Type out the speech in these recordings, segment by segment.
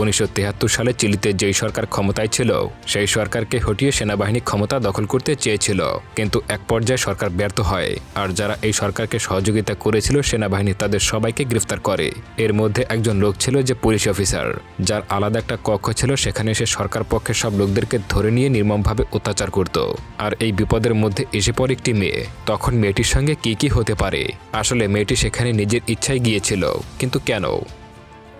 উনিশশো সালে চিলিতে যেই সরকার ক্ষমতায় ছিল, সেই সরকারকে হটিয়ে সেনাবাহিনী ক্ষমতা দখল করতে চেয়েছিল। কিন্তু এক পর্যায়ে সরকার ব্যর্থ হয়, আর যারা এই সরকারকে সহযোগিতা করেছিল, সেনাবাহিনী তাদের সবাইকে গ্রেফতার করে। এর মধ্যে একজন লোক ছিল যে পুলিশ অফিসার, যার আলাদা একটা কক্ষ ছিল, সেখানে সে সরকার পক্ষের সব লোকদেরকে ধরে নিয়ে নির্মমভাবে অত্যাচার করত। আর এই বিপদের মধ্যে এসে পড়ে একটি মেয়ে। তখন মেয়েটির সঙ্গে কি কি হতে পারে? আসলে মেয়েটি সেখানে নিজের ইচ্ছায় গিয়েছিল, কিন্তু কেন?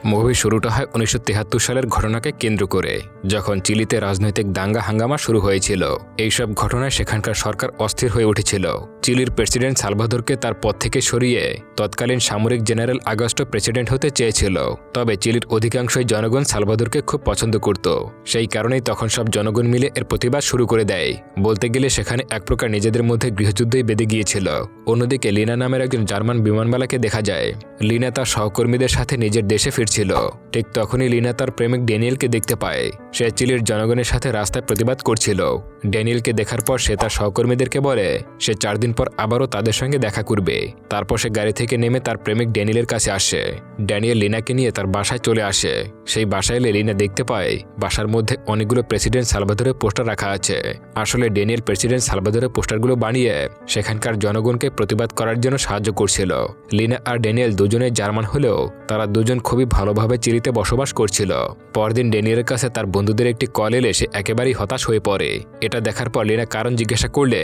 মুভি শুরুটা হয় উনিশশো সালের ঘটনাকে কেন্দ্র করে। যখন চিলিতে রাজনৈতিক দাঙ্গা হাঙ্গামা শুরু হয়েছিল, এইসব ঘটনায় সেখানকার সরকার অস্থির হয়ে উঠেছিল। চিলির প্রেসিডেন্ট সালভাদোরকে তার পদ থেকে সরিয়ে তৎকালীন সামরিক জেনারেল আগস্টো প্রেসিডেন্ট হতে চেয়েছিল। তবে চিলির অধিকাংশই জনগণ সালভাদোরকে খুব পছন্দ করত। সেই কারণেই তখন সব জনগণ মিলে এর প্রতিবাদ শুরু করে দেয়। বলতে গেলে সেখানে এক প্রকার নিজেদের মধ্যে গৃহযুদ্ধই বেঁধে গিয়েছিল। অন্যদিকে লিনা নামের একজন জার্মান বিমানবালাকে দেখা যায়। লিনা তার সহকর্মীদের সাথে নিজের দেশে ফিরছিল। ঠিক তখনই লিনা তার প্রেমিক ড্যানিয়েলকে দেখতে পায়। সে চিলির জনগণের সাথে রাস্তায় প্রতিবাদ করছিল। ড্যানিয়েলকে দেখার পর সে তার সহকর্মীদেরকে বলে, সে চার দিন পর আবারও তাদের সঙ্গে দেখা করবে। তারপর সে গাড়ি থেকে নেমে তার প্রেমিক ড্যানিয়েলের কাছে আসে। ড্যানিয়েল লিনাকে নিয়ে তার বাসায় চলে আসে। সেই বাসায় এলে লিনা দেখতে পায়, বাসার মধ্যে অনেকগুলো প্রেসিডেন্ট সালভাদরের পোস্টার রাখা আছে। আসলে ড্যানিয়েল প্রেসিডেন্ট সালভাদরের পোস্টারগুলো বানিয়ে সেখানকার জনগণকে প্রতিবাদ করার জন্য সাহায্য করছিল। লিনা আর ড্যানিয়েল দুজনে জার্মান হলেও তারা দুজন খুবই ভালোভাবে চিলিতে বসবাস করছিল। পরদিন ড্যানিয়েলের কাছে তার বন্ধুদের একটি কল এলে সে একেবারেই হতাশ হয়ে পড়ে। এটা দেখার পর লিনা কারণ জিজ্ঞাসা করলে,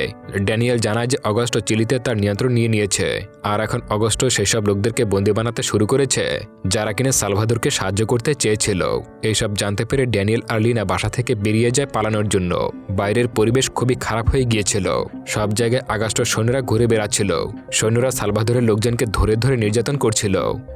ড্যানিয়েল জানায় যে অগস্ট চিলিতে তার নিয়ন্ত্রণ নিয়ে নিয়েছে। আর এখন অগস্ট সেসব লোকদেরকে বন্দি বানাতে শুরু করেছে, যারা কিনা সালভাদরকে সাহায্য করতে চেয়েছিল। এইসব জানতে পেরে ড্যানিয়েল আর লিনা বাসা থেকে বেরিয়ে যায় পালানোর জন্য। বাইরের পরিবেশ খুবই খারাপ হয়ে গিয়েছিল। সব জায়গায় আগস্ট সৈন্যরা ঘুরে বেড়াচ্ছিল। সৈন্যরা সালভাদরের লোকজনকে ধরে ধরে নির্যাতন করছিল।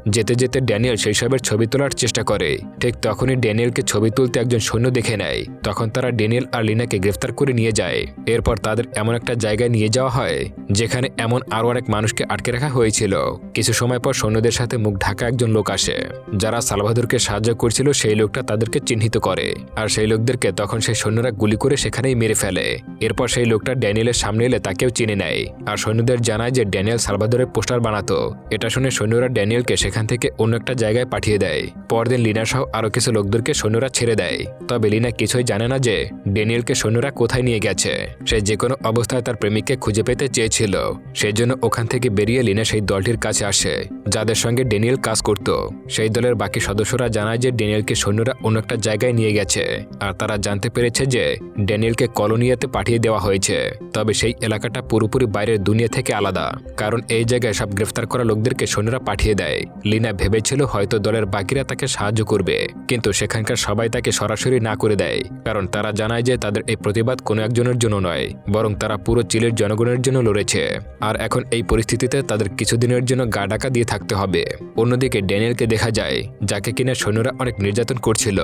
যেতে যেতে ড্যানিয়েল সেই সবের ছবি তোলার চেষ্টা করে। ঠিক তখনই ড্যানিয়েলকে ছবি তুলতে একজন সৈন্য দেখে নেয়। তখন তারা ড্যানিয়েল আর লিনাকে গ্রেফতার করে নিয়ে যায়। এরপর তাদের এমন একটা জায়গায় নিয়ে যাওয়া হয়, যেখানে এমন আরও অনেক মানুষকে আটকে রাখা হয়েছিল। কিছু সময় পর সৈন্যদের সাথে মুখ ঢাকা একজন লোক আসে, যারা সালভাদরকে সাহায্য করছিল সেই লোকটা তাদেরকে চিহ্নিত করে। আর সেই লোকদেরকে তখন সেই সৈন্যরা গুলি করে সেখানেই মেরে ফেলে। এরপর সেই লোকটা ড্যানিয়েলের সামনে এলে তাকেও চিনে নেয়। আর সৈন্যদের জানায় যে ড্যানিয়েল সালভাদরের পোস্টার বানাতো। এটা শুনে সৈন্যরা ড্যানিয়েলকে সেখান থেকে অন্য একটা জায়গায় পাঠিয়ে দেয়। পরদিন লিনা সহ আরও কিছু লোকদেরকে সৈন্যরা ছেড়ে দেয়। তবে লিনা কিছুই জানে না যে ড্যানিয়েলকে সৈন্যরা কোথায় নিয়ে গেছে। সে যে কোনো অবস্থায় তার প্রেমিককে খুঁজে পেতে চেয়েছিল। সেই জন্য ওখান থেকে বেরিয়ে লিনা সেই দলটির কাছে আসে, যাদের সঙ্গে ড্যানিয়েল কাজ করত। সেই দলের বাকি সদস্যরা জানায় যে ড্যানিয়েলকে সৈন্যরা অন্য একটা জায়গায় নিয়ে গেছে, আর তারা জানতে পেরেছে যে ড্যানিয়েলকে কলোনিয়াতে পাঠিয়ে দেওয়া হয়েছে। তবে সেই এলাকাটা পুরোপুরি বাইরের দুনিয়া থেকে আলাদা, কারণ এই জায়গায় সব গ্রেফতার করা লোকদেরকে সৈন্যরা পাঠিয়ে দেয়। লিনা ভেবেছিল হয়তো দলের বাকিরা তাকে সাহায্য করবে, কিন্তু সেখানকার সবাই তাকে সরাসরি না করে দেয়, কারণ তারা জানায় যে তাদের এই প্রতিবাদ কোনো একজনের জন্য নয়, বরং তারা পুরো চিলের জনগণের জন্য লড়েছে। আর এখন এই পরিস্থিতিতে তাদের কিছুদিনের জন্য গা ডাকা দিয়ে থাকতে হবে। অন্যদিকে ড্যানিয়েলকে দেখা যায়, যাকে কিনা সৈন্যরা অনেক নির্যাতন করছিল,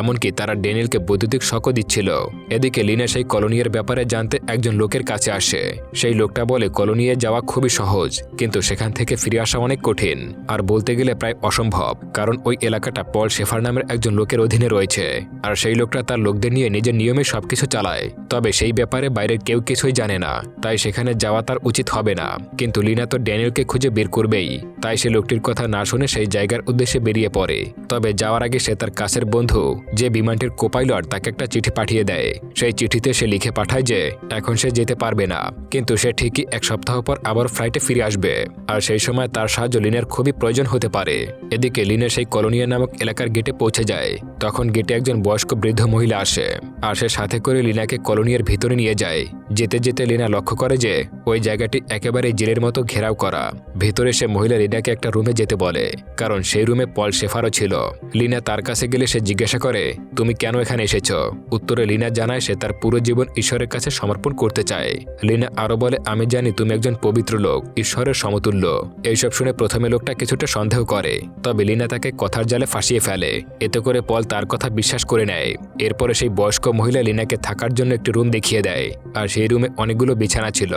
এমনকি তারা ড্যানিয়েলকে বৈদ্যুতিক শকও দিচ্ছিল। এদিকে লিনা সেই কলোনিয়ার ব্যাপারে জানতে একজন লোকের কাছে আসে। সেই লোকটা বলে, কলোনিয়ে যাওয়া খুবই সহজ, কিন্তু সেখান থেকে ফিরে আসা অনেক কঠিন, আর বলতে গেলে প্রায় অসম্ভব, কারণ ওই এলাকাটা পল শেফার নামের একজন লোকের অধীনে রয়েছে, আর সেই লোকটা তার লোকদের নিয়ে নিজের নিয়মে সবকিছু চালায়। তবে সেই ব্যাপারে বাইরের কেউ কিছুই জানে না, তাই সেখানে যাওয়া তার উচিত হবে না। কিন্তু লিনা তো ড্যানিয়েলকে খুঁজে বের করবেই, তাই সে লোকটির কথা না শুনে সেই জায়গার উদ্দেশ্যে বেরিয়ে পড়ে। তবে যাওয়ার আগে সে তার কাছের বন্ধু, যে বিমানটির কোপাইলট, তাকে একটা চিঠি পাঠিয়ে দেয়। সেই চিঠিতে সে লিখে পাঠায় যে, এখন সে যেতে পারবে না, কিন্তু সে ঠিকই এক সপ্তাহ পর আবার ফ্লাইটে ফিরে আসবে। আর সেই সময় তার সাহায্য লিনের খুবই প্রয়োজন হতে পারে। এদিকে লিনের সেই কলোনিয়া নামক এলাকার গেটে পৌঁছে যায়। তখন গেটে একজন বয়স্ক বৃদ্ধ মহিলা আসে আর সে সাথে করে লিনাকে কলোনিয়ার ভিতরে নিয়ে যায়। যেতে যেতে লিনা লক্ষ্য করে যে ওই জায়গাটি একেবারে জেলের মতো ঘেরাও করা। ভেতরে সে মহিলা লিনাকে একটা রুমে যেতে বলে, কারণ সেই রুমে পল শেফারও ছিল। লিনা তার কাছে গেলে সে জিজ্ঞাসা করে, তুমি কেন এখানে এসেছ? উত্তরে লিনা জানায় সে তার পুরো জীবন ঈশ্বরের কাছে সমর্পণ করতে চায়। লিনা আরও বলে, আমি জানি তুমি একজন পবিত্র লোক, ঈশ্বরের সমতুল্য। এইসব শুনে প্রথমে লোকটা কিছুটা সন্দেহ করে, তবে লিনা তাকে কথার জালে ফাঁসিয়ে ফেলে। এতে করে পল তার কথা বিশ্বাস করে করে নেয়। এরপরে সেই বয়স্ক মহিলা লিনাকে থাকার জন্য একটি রুম দেখিয়ে দেয়, আর সেই রুমে অনেকগুলো বিছানা ছিল।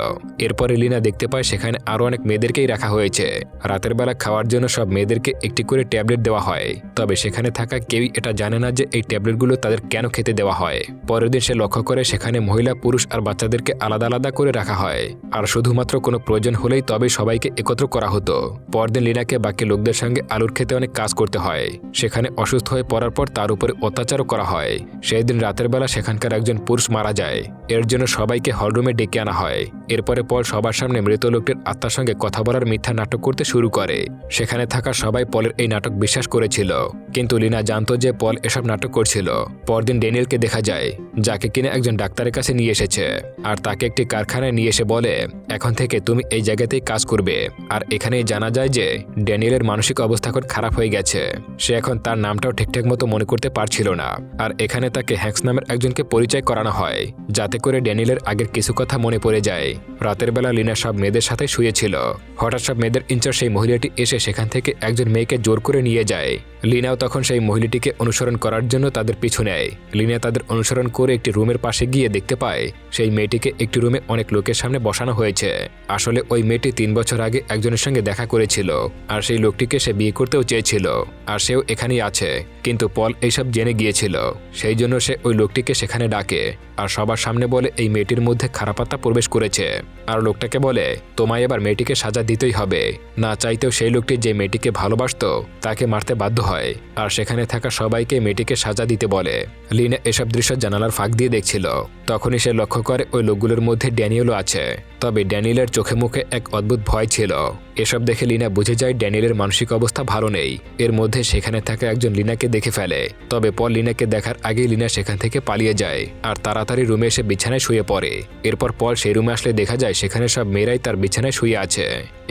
এরপরে লিনা দেখতে পায় সেখানে আরও অনেক মেয়েদেরকেই রাখা হয়েছে। রাতের বেলা খাওয়ার জন্য সব মেয়েদেরকে একটি করে ট্যাবলেট দেওয়া হয়। তবে সেখানে থাকা কেউই এটা জানে না যে এই ট্যাবলেটগুলো তাদের কেন খেতে দেওয়া হয়। পরের দিন সে লক্ষ্য করে সেখানে মহিলা, পুরুষ আর বাচ্চাদেরকে আলাদা আলাদা করে রাখা হয়। আর শুধুমাত্র কোনো প্রয়োজন হলেই তবে সবাইকে একত্র করা হতো। পরদিন লিনাকে বাকি লোকদের সঙ্গে আলুর খেতে অনেক কাজ করতে হয়। সেখানে অসুস্থ হয়ে পড়ার পর তার উপরে অত্যাচারও করা হয়। সেই দিন রাতের বেলা সেখানকার একজন পুরুষ মারা যায়। এর জন্য সবাইকে হলরুমে ডেকে আনা হয়। এরপরে পল সবার সামনে মৃত লোকটির আত্মার সঙ্গে কথা বলার মিথ্যা নাটক করতে শুরু করে। সেখানে থাকা সবাই পলের এই নাটক বিশ্বাস করেছিল। কিন্তু লিনা জানত যে পল এসব নাটক করছিল। পরদিন ড্যানিয়েলকে দেখা যায়, যাকে কিনা একজন ডাক্তারের কাছে নিয়ে এসেছে। আর তাকে একটি কারখানায় নিয়ে এসে বলে, এখন থেকে তুমি এই জায়গাতেই কাজ করবে। আর এখানেই জানা যায় যে ড্যানিয়েলের মানসিক অবস্থা এখন খারাপ হয়ে গেছে। সে এখন তার নামটাও ঠিকঠাক মতো মনে করতে পারছিল না। আর এখানে তাকে হ্যাক্স নামের একজনকে পরিচয় করানো হয়, যাতে করে ড্যানিয়েলের আগের কিছু কথা মনে পড়ে যায়। রাতের বেলা লিনা সব মেয়েদের সাথে শুয়েছিল। হঠাৎ সব মেয়েদের ইনচার্জ সেই মহিলাটি এসে সেখান থেকে একজন মেয়েকে জোর করে নিয়ে যায়। লিনাও তখন সেই মহিলাটিকে অনুসরণ করার জন্য তাদের পিছু নেয়। লিনা তাদের অনুসরণ করে একটি রুমের পাশে গিয়ে দেখতে পায়, সেই মেয়েটিকে একটি রুমে অনেক লোকের সামনে বসানো হয়েছে। আসলে ওই মেয়েটি তিন বছর আগে একজনের সঙ্গে দেখা করেছিল, আর সেই লোকটিকে সে বিয়ে করতেও চেয়েছিল, আর সেও এখানেই আছে। কিন্তু পল এইসব জেনে গিয়েছিল। সেই জন্য সে ওই লোকটিকে সেখানে ডাকে আর সবার সামনে বলে এই মেয়েটির মধ্যে খারাপাত্তা প্রবেশ করেছে। আর লোকটাকে বলে, তোমায় এবার মেয়েটিকে সাজা দিতেই হবে। না চাইতেও সেই লোকটি যে মেয়েটিকে ভালোবাসতো, তাকে মারতে বাধ্য হয়। আর সেখানে থাকা সবাইকে মেয়েটিকে সাজা দিতে বলে। লিনা এসব দৃশ্য জানালার ফাঁক দিয়ে দেখছিল। তখনই সে লক্ষ্য করে ওই লোকগুলোর মধ্যে ড্যানিয়েলও আছে। তবে ড্যানিয়েলের চোখে মুখে এক অদ্ভুত ভয় ছিল। এসব দেখে লিনা বুঝে যায় ড্যানিয়েলের মানসিক অবস্থা ভালো নেই। এর মধ্যে সেখানে থাকা একজন লিনাকে দেখে ফেলে। তবে পর লিনাকে দেখার আগেই লিনা সেখান থেকে পালিয়ে যায়। আর তাড়াতাড়ি রুমে এসে বিছানায় শুয়ে পড়ে। এরপর পল সেই রুমে আসলে দেখা যায় সেখানে সব মেয়েরাই তার বিছানায় শুয়ে আছে।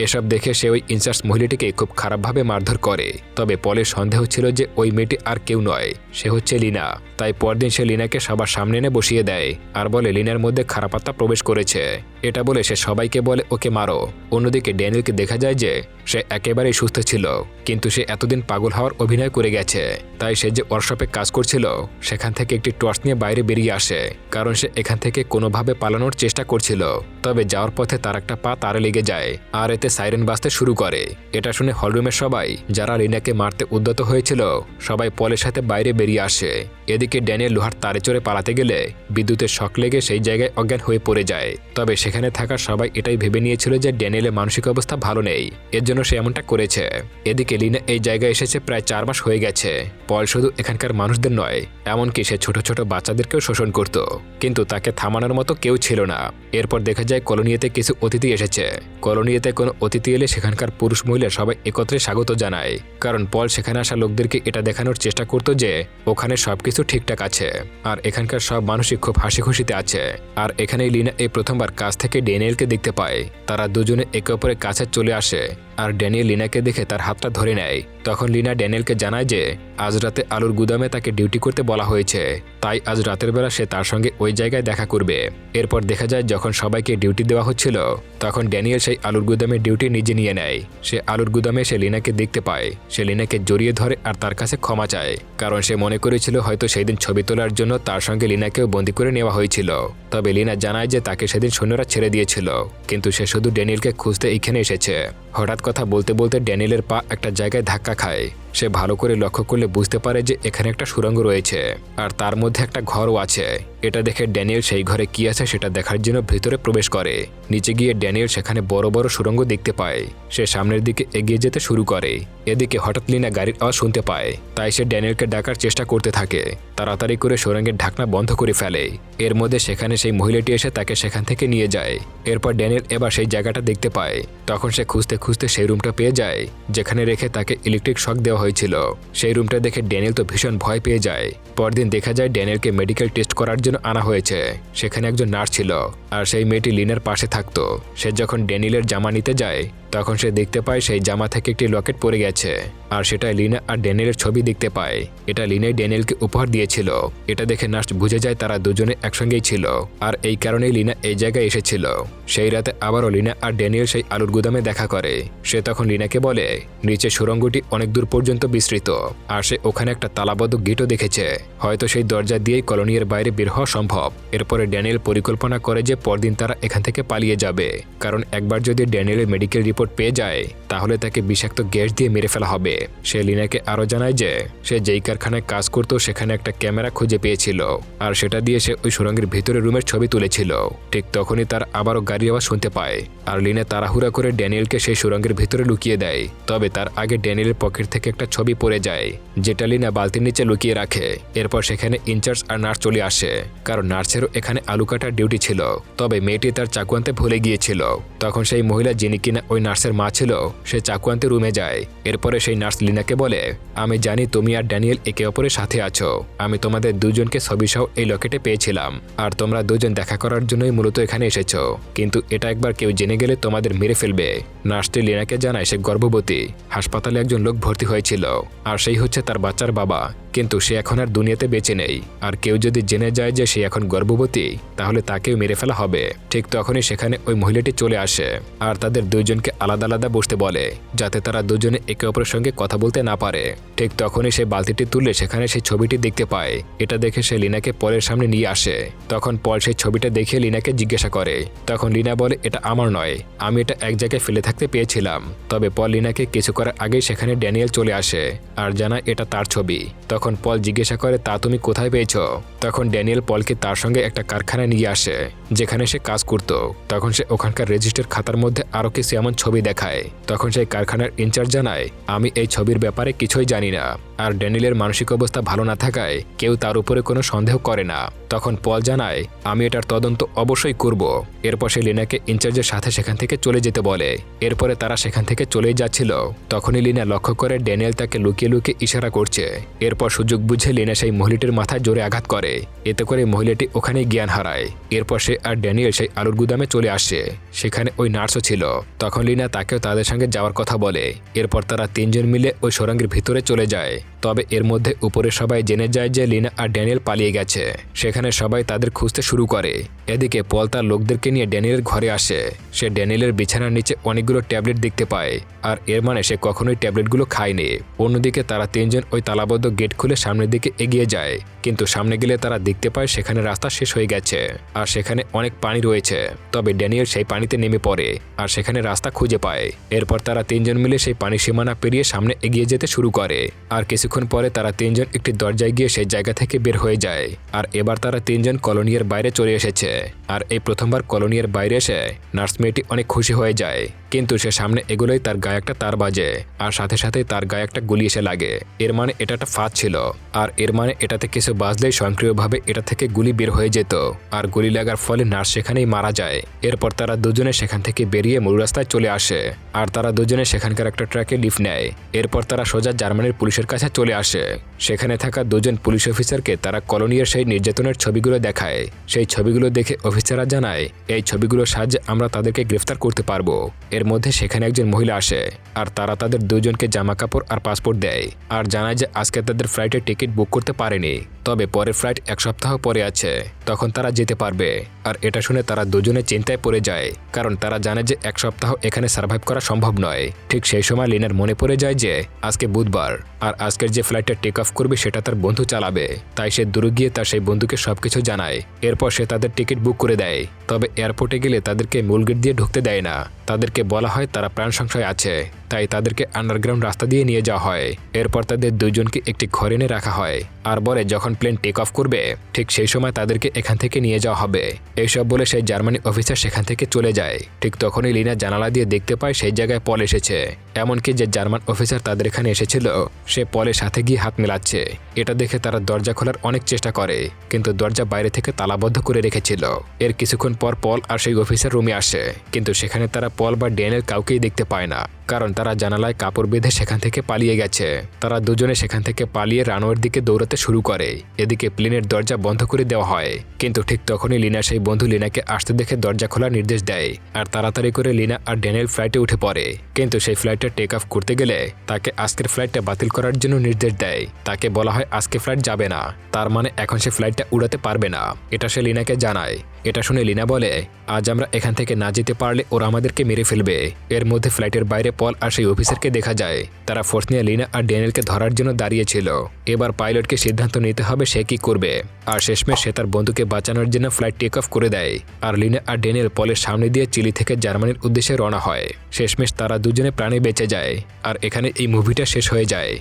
এসব দেখে সে ওই ইনচার্জ মহিলাটিকে খুব খারাপভাবে মারধর করে। তবে পলের সন্দেহ ছিল যে ওই মেয়েটি আর কেউ নয়, সে হচ্ছে লিনা। তাই পরদিন সে লিনাকে সবার সামনে এনে বসিয়ে দেয়, আর বলে লিনার মধ্যে খারাপাত্তা প্রবেশ করেছে। এটা বলে সে সবাইকে বলে, ওকে মারো। অন্যদিকে ড্যানিয়েলকে দেখা যায় যে সে একেবারেই সুস্থ ছিল, কিন্তু সে এতদিন পাগল হওয়ার অভিনয় করে গেছে। তাই সে যে ওয়ার্কশপে কাজ করছিল, সেখান থেকে একটি টর্চ নিয়ে বাইরে বেরিয়ে আসে, কারণ সে এখান থেকে কোনোভাবে পালানোর চেষ্টা করছিল। তবে যাওয়ার পথে তার একটা পা তারে লেগে যায়, আর এতে সাইরেন বাজতে শুরু করে। এটা শুনে হলরুমের সবাই, যারা রিনাকে মারতে উদ্যত হয়েছিল, সবাই পলের সাথে বাইরে বেরিয়ে আসে। এদিকে ড্যানিয়েল লোহার তারে চড়ে পালাতে গেলে বিদ্যুতের শক লেগে সেই জায়গায় অজ্ঞান হয়ে পড়ে যায়। তবে সেখানে থাকা সবাই এটাই ভেবে নিয়েছিল যে ড্যানিয়েলের মানসিক অবস্থা ভালো নেই। এর জন্য সে এমনটা করেছে। এদিকে লিনা এই জায়গায় এসেছে প্রায় চার মাস হয়ে গেছে। পল শুধু এখানকার মানুষদের নয়, এমনকি সে ছোট ছোট বাচ্চাদেরকেও শোষণ করত। কিন্তু তাকে থামানোর মতো কেউ ছিল না। এরপর দেখা যায় কলোনিয়াতে কিছু অতিথি এসেছে। কলোনিয়াতে কোনো অতিথি এলে সেখানকার পুরুষ মহিলা সবাই একত্রে স্বাগত জানায়। কারণ পল সেখানে আসা লোকদেরকে এটা দেখানোর চেষ্টা করতো যে ওখানে সবকিছু ঠিকঠাক আছে। আর এখানকার সব মানুষই খুব হাসি খুশিতে আছে। আর এখানেই লিনা এই প্রথমবার কাছ থেকে ড্যানিয়েলকে দেখতে পায়। তারা দুজনে একে অপরের কাছে চলে আসে। আর ড্যানিয়েল লিনাকে দেখে তার হাতটা ধরে নেয়। তখন লিনা ড্যানিয়েলকে জানায় যে, আজ রাতে আলুর গুদামে তাকে ডিউটি করতে বলা হয়েছে। তাই আজ রাতের বেলা সে তার সঙ্গে ওই জায়গায় দেখা করবে। এরপর দেখা যায় যখন সবাইকে ডিউটি দেওয়া হচ্ছিল, তখন ড্যানিয়েল সেই আলুর গুদামে ডিউটি নিজে নিয়ে নেয়। সে আলুর গুদামে সে লিনাকে দেখতে পায়। সে লিনাকে জড়িয়ে ধরে আর তার কাছে ক্ষমা চায়। কারণ সে মনে করেছিল হয়তো সেই দিন ছবি তোলার জন্য তার সঙ্গে লিনাকেও বন্দি করে নেওয়া হয়েছিল। তবে লিনা জানায় যে তাকে সেদিন সৈন্যরা ছেড়ে দিয়েছিল। কিন্তু সে শুধু ড্যানিয়েলকে খুঁজতে এখানে এসেছে। হঠাৎ কথা বলতে বলতে ড্যানিয়েলের পা একটা জায়গায় ধাক্কা খায়। সে ভালো করে লক্ষ্য করলে বুঝতে পারে যে এখানে একটা সুড়ঙ্গ রয়েছে। আর তার মধ্যে একটা ঘরও আছে। এটা দেখে ড্যানিয়েল সেই ঘরে কি আছে সেটা দেখার জন্য ভেতরে প্রবেশ করে। নিচে গিয়ে ড্যানিয়েল সেখানে বড় বড় সুড়ঙ্গ দেখতে পায়। সে সামনের দিকে এগিয়ে যেতে শুরু করে। এদিকে হঠাৎ লিনা গাড়ির আওয়াজ শুনতে পায়। তাই সে ড্যানিয়েলকে ডাকার চেষ্টা করতে থাকে। তাড়াতাড়ি করে সুড়ঙ্গের ঢাকনা বন্ধ করে ফেলে। এর মধ্যে সেখানে সেই মহিলাটি এসে তাকে সেখান থেকে নিয়ে যায়। এরপর ড্যানিয়েল এবার সেই জায়গাটা দেখতে পায়। তখন সে খুঁজতে খুঁজতে সেই রুমটা পেয়ে যায়, যেখানে রেখে তাকে ইলেকট্রিক শক দেওয়া হয়েছিল। সেই রুমটা দেখে ড্যানিয়েল তো ভীষণ ভয় পেয়ে যায়। পরদিন দেখা যায় ড্যানিয়েলকে মেডিকেল টেস্ট করার জন্য আনা হয়েছে। সেখানে একজন নার্স ছিল, আর সেই মেয়েটি লিনের পাশে থাকতো। সে যখন ড্যানিয়েলের জামা নিতে যায় তখন সে দেখতে পায় সেই জামা থেকে একটি লকেট পড়ে গেছে। আর সেটা লিনা আর ড্যানিয়েলের ছবি দেখতে পায়। এটা লিনাই ড্যানিয়েলকে উপহার দিয়েছিল। এটা দেখে নার্স বুঝে যায় তারা দুজনে একসঙ্গেই ছিল। আর এই কারণেই লিনা এই জায়গায় এসেছিল। সেই রাতে আবারও লিনা আর ড্যানিয়েল সেই আলুর গুদামে দেখা করে। সে তখন লিনাকে বলে নিচে সুরঙ্গটি অনেক দূর পর্যন্ত বিস্তৃত। আর সে ওখানে একটা তালাবদ্ধ গেটও দেখেছে। হয়তো সেই দরজা দিয়েই কলোনির বাইরে বের হওয়া সম্ভব। এরপরে ড্যানিয়েল পরিকল্পনা করে যে পরদিন তারা এখান থেকে পালিয়ে যাবে। কারণ একবার যদি ড্যানিয়েলের মেডিকেল রিপোর্ট পেয়ে যায়, তাহলে তাকে বিষাক্ত গ্যাস দিয়ে মেরে ফেলা হবে। সে লিনাকে আরও জানায় যে, সে যেই কারখানায় কাজ করত, সেখানে একটা ক্যামেরা খুঁজে পেয়েছিল, আর সেটা দিয়ে সে ওই সুরঙ্গের ভিতরে রুমের ছবি তুলেছিল। ঠিক তখনই তার আবারও গাড়ি আওয়াজ শুনতে পায়, আর লিনা তাড়াহুড়া করে ড্যানিয়েলকে সেই সুরঙ্গের ভিতরে লুকিয়ে দেয়। তবে তার আগে ড্যানিয়েলের পকেট থেকে একটা ছবি পড়ে যায়, যেটা লিনা বালতির নিচে লুকিয়ে রাখে। এরপর সেখানে ইনচার্জ আর নার্স চলে আসে, কারণ নার্সেরও এখানে আলু কাটার ডিউটি ছিল। তবে মেয়েটি তার চাকু আনতে ভুলে গিয়েছিল। তখন সেই মহিলা যিনি কিনা ওই নার্সের মা ছিল, সে চাকু আনতে রুমে যায়। এরপরে সেই নার্স লিনাকে বলে, আমি জানি তুমি আর ড্যানিয়েল একে অপরের সাথে আছো। আমি তোমাদের দুজনকে ছবিসহ এই লকেটে পেয়েছিলাম, আর তোমরা দুজন দেখা করার জন্যই মূলত এখানে এসেছ। কিন্তু এটা একবার কেউ জেনে গেলে তোমাদের মেরে ফেলবে। নার্সটি লিনাকে জানায় সে গর্ভবতী। হাসপাতালে একজন লোক ভর্তি হয়েছিল, আর সেই হচ্ছে তার বাচ্চার বাবা। কিন্তু সে এখন আর দুনিয়াতে বেঁচে নেই, আর কেউ যদি জেনে যায় যে সে এখন গর্ভবতী, তাহলে তাকেও মেরে ফেলা হবে। ঠিক তখনই সেখানে ওই মহিলাটি চলে আসে, আর তাদের দুইজনকে আলাদা আলাদা বসতে বলে, যাতে তারা দুজনে একে অপরের সঙ্গে কথা বলতে না পারে। ঠিক তখনই সে বালতিটি তুলে সেখানে সেই ছবিটি দেখতে পায়। এটা দেখে সে লিনাকে পলের সামনে নিয়ে আসে। তখন পল সেই ছবিটা দেখে লিনাকে জিজ্ঞাসা করে। তখন লিনা বলে, এটা আমার নয়। আমি এটা এক জায়গায় ফেলে থাকতে পেয়েছিলাম। তবে পল লিনাকে কিছু করার আগেই সেখানে ড্যানিয়েল চলে আসে। আর জানা এটা তার ছবি। তখন পল জিজ্ঞাসা করে, তা তুমি কোথায় পেয়েছ? তখন ড্যানিয়েল পলকে তার সঙ্গে একটা কারখানায় নিয়ে আসে, যেখানে সে কাজ করত। তখন সে ওখানকার রেজিস্টার খাতার মধ্যে আরও কিছু এমন ছবি দেখায়। তখন সেই কারখানার ইনচার্জ জানায়, আমি এই ছবির ব্যাপারে কিছুই জানি না। আর ড্যানিয়েলের মানসিক অবস্থা ভালো না থাকায় কেউ তার উপরে কোনো সন্দেহ করে না। তখন পল জানায়, আমি এটার তদন্ত অবশ্যই করব। এরপর সে লিনাকে ইনচার্জের সাথে সেখান থেকে চলে যেতে বলে। এরপরে তারা সেখান থেকে চলেই যাচ্ছিল। তখনই লিনা লক্ষ্য করে ড্যানিয়েল তাকে লুকিয়ে লুকিয়ে ইশারা করছে। এরপর সুযোগ বুঝে লিনা সেই মহিলাটির মাথায় জোরে আঘাত করে। এতে করে মহিলাটি ওখানেই জ্ঞান হারায়। এরপর সে আর ড্যানিয়েল সেই আলুর গুদামে চলে আসে। সেখানে ওই নার্সও ছিল। তখন লিনা তাকেও তাদের সঙ্গে যাওয়ার কথা বলে। এরপর তারা তিনজন মিলে ওই সুরঙ্গের ভিতরে চলে যায়। তবে এর মধ্যে উপরে সবাই জেনে যায় যে লিনা আর ড্যানিয়েল পালিয়ে গেছে। সেখানে সবাই তাদের খুঁজতে শুরু করে। এদিকে পল তার লোকদেরকে নিয়ে ড্যানিয়েলের ঘরে আসে। সে ড্যানিয়েলের বিছানার নিচে অনেকগুলো ট্যাবলেট দেখতে পায়। আর এর মানে সে কখনোই ট্যাবলেটগুলো খায়নি। অন্যদিকে তারা তিনজন ওই তালাবদ্ধ গেট খুলে সামনের দিকে এগিয়ে যায়। কিন্তু সামনে গেলে তারা দেখতে পায় সেখানে রাস্তা শেষ হয়ে গেছে। আর সেখানে অনেক পানি রয়েছে। তবে ড্যানিয়েল সেই পানিতে নেমে পড়ে। আর সেখানে রাস্তা খুঁজে পায়। এরপর তারা তিনজন মিলে সেই পানি সীমানা পেরিয়ে সামনে এগিয়ে যেতে শুরু করে। আর কিছুক্ষণ পরে তারা তিনজন একটি দরজায় গিয়ে সেই জায়গা থেকে বের হয়ে যায়। আর এবার তারা তিনজন কলোনিয়ার বাইরে চলে এসেছে। আর এই প্রথমবার কলোনিয়ার বাইরে এসে নার্স মেয়েটি অনেক খুশি হয়ে যায়। কিন্তু সে সামনে এগুলোই তার গায়ে একটা তার বাজে, আর সাথে সাথে তার গায়ে একটা গুলি এসে লাগে। এর মানে এটা একটা ফাঁদ ছিল, আর এর মানে এটাতে কিছু বাজলেই স্বয়ংক্রিয়ভাবে এটা থেকে গুলি বের হয়ে যেত, আর গুলি লাগার ফলে নার্স সেখানেই মারা যায়। এরপর তারা দুজনে সেখান থেকে বেরিয়ে মূল রাস্তায় চলে আসে, আর তারা দুজনে সেখানকার একটা ট্র্যাকে লিফট নেয়। এরপর তারা সোজা জার্মানির পুলিশের কাছে চলে আসে। সেখানে থাকা দুজন পুলিশ অফিসারকে তারা কলোনিয়ার সেই নির্যাতনের ছবিগুলো দেখায়। সেই ছবিগুলো দেখে অফিসাররা জানায়, এই ছবিগুলোর সাহায্যে আমরা তাদেরকে গ্রেফতার করতে পারব। এর মধ্যে সেখানে একজন মহিলা আসে, আর তারা তাদের দুজনকে জামা কাপড় আর পাসপোর্ট দেয়, আর জানায় যে আজকে তাদের ফ্লাইটের টিকিট বুক করতে পারেনি। তবে পরের ফ্লাইট এক সপ্তাহ পরে আছে, তখন তারা যেতে পারবে, আর এটা শুনে তারা দুজনে চিন্তায় পড়ে যায়, কারণ তারা জানে যে এক সপ্তাহ এখানে সার্ভাইভ করা সম্ভব নয়। ঠিক সেই সময় লিনার মনে পড়ে যায় যে, আজকে বুধবার, আর আজকের যে ফ্লাইটটা টেক অফ করবে সেটা তার বন্ধু চালাবে, তাই সে দূরে গিয়ে তার সেই বন্ধুকে সবকিছু জানায়, এরপর সে তাদের টিকিট বুক করে দেয়। তবে এয়ারপোর্টে গেলে তাদেরকে মূল গেট দিয়ে ঢুকতে দেয় না, তাদেরকে বলা হয় তারা প্রাণ সংশয় আছে। তাই তাদেরকে আন্ডারগ্রাউন্ড রাস্তা দিয়ে নিয়ে যাওয়া হয়। এরপর তাদের দুইজনকে একটি ঘরে এনে রাখা হয়। আর বলে যখন প্লেন টেক অফ করবে, ঠিক সেই সময় তাদেরকে এখান থেকে নিয়ে যাওয়া হবে। এইসব বলে সেই জার্মানি অফিসার সেখান থেকে চলে যায়। ঠিক তখনই লিনা জানালা দিয়ে দেখতে পায় সেই জায়গায় পল এসেছে। এমনকি যে জার্মান অফিসার তাদের এখানে এসেছিল, সে পলের সাথে গিয়ে হাত মেলাচ্ছে। এটা দেখে তারা দরজা খোলার অনেক চেষ্টা করে, কিন্তু দরজা বাইরে থেকে তালাবদ্ধ করে রেখেছিল। এর কিছুক্ষণ পর পল আর সেই অফিসার রুমে আসে। কিন্তু সেখানে তারা পল বা ড্যানের কাউকেই দেখতে পায় না, কারণ তারা জানালায় কাপড় বেঁধে সেখান থেকে পালিয়ে গেছে। তারা দুজনে সেখান থেকে পালিয়ে রানওয়ের দিকে দৌড়াতে শুরু করে। এদিকে প্লেনের দরজা বন্ধ করে দেওয়া হয়, কিন্তু ঠিক তখনই লিনা সেই বন্ধু লিনাকে আসতে দেখে দরজা খোলার নির্দেশ দেয়, আর তাড়াতাড়ি করে লিনা আর ড্যানিয়েল ফ্লাইটে উঠে পড়ে। কিন্তু সেই ফ্লাইটটা টেক অফ করতে গেলে তাকে আজকের ফ্লাইটটা বাতিল করার জন্য নির্দেশ দেয়। তাকে বলা হয় আজকে ফ্লাইট যাবে না, তার মানে এখন সে ফ্লাইটটা উড়াতে পারবে না। এটা সে লিনাকে জানায়। এটা শুনে লিনা বলে, আজ আমরা এখান থেকে না যেতে পারলে ওরা আমাদেরকে মেরে ফেলবে। এর মধ্যে ফ্লাইটের বাইরে পল আর সেই অফিসারকে দেখা যায়। তারা ফোর্স নিয়ে লিনা আর ড্যানিয়েলকে ধরার জন্য দাঁড়িয়েছিল এবার পাইলটকে সিদ্ধান্ত নিতে হবে সে কি করবে। আর শেষমেশ সে তার বন্ধুকে বাঁচানোর জন্য ফ্লাইট টেক অফ করে দেয়। আর লিনা আর ড্যানিয়েল পলের সামনে দিয়ে চিলি থেকে জার্মানির উদ্দেশ্যে রওনা হয়। শেষমেশ তারা দুজনে প্রাণে বেঁচে যায়। আর এখানে এই মুভিটা শেষ হয়ে যায়।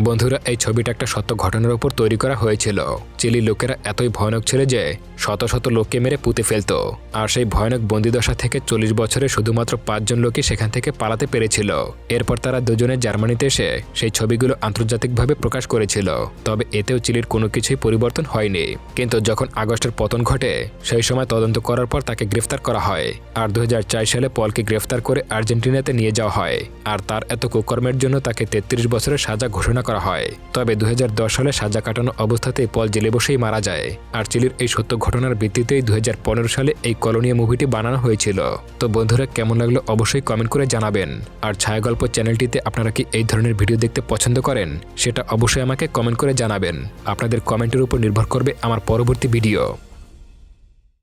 বন্ধুরা, এই ছবিটা একটা সত্য ঘটনার উপর তৈরি করা হয়েছিল। চিলি লোকেরা এতই ভয়ানক ছিল যে শত শত লোককে মেরে পুঁতে ফেলতো। আর সেই ভয়ানক বন্দিদশা থেকে চল্লিশ বছরে শুধুমাত্র পাঁচজন লোকই সেখান থেকে পালাতে পেরেছিল। এরপর তারা দুজনে জার্মানিতে এসে সেই ছবিগুলো আন্তর্জাতিকভাবে প্রকাশ করেছিল। তবে এতেও চিলির কোনো কিছুই পরিবর্তন হয়নি। কিন্তু যখন আগস্টের পতন ঘটে, সেই সময় তদন্ত করার পর তাকে গ্রেফতার করা হয়। আর দু হাজার চার সালে পলকে গ্রেফতার করে আর্জেন্টিনাতে নিয়ে যাওয়া হয়। আর তার এত কুকর্মের জন্য তাকে তেত্রিশ বছরের সাজা ঘোষণা করা হয়। তবে দু হাজার দশ সালে সাজা কাটানো অবস্থাতেই পল জেলে বসেই মারা যায়। আর চিলির এই সত্য ঘটনার ভিত্তিতেই দু হাজার পনেরো সালে এই কলোনিয়া মুভিটি বানানো হয়েছিল। তো বন্ধুরা, কেমন লাগল অবশ্যই কমেন্ট করে জানাবেন। আর ছায়াগল্প চ্যানেলটিতে আপনারা কি এই ধরনের ভিডিও দেখতে পছন্দ করেন, সেটা অবশ্যই আমাকে কমেন্ট করে জানাবেন। আপনাদের কমেন্টের উপর নির্ভর করবে আমার পরবর্তী ভিডিও।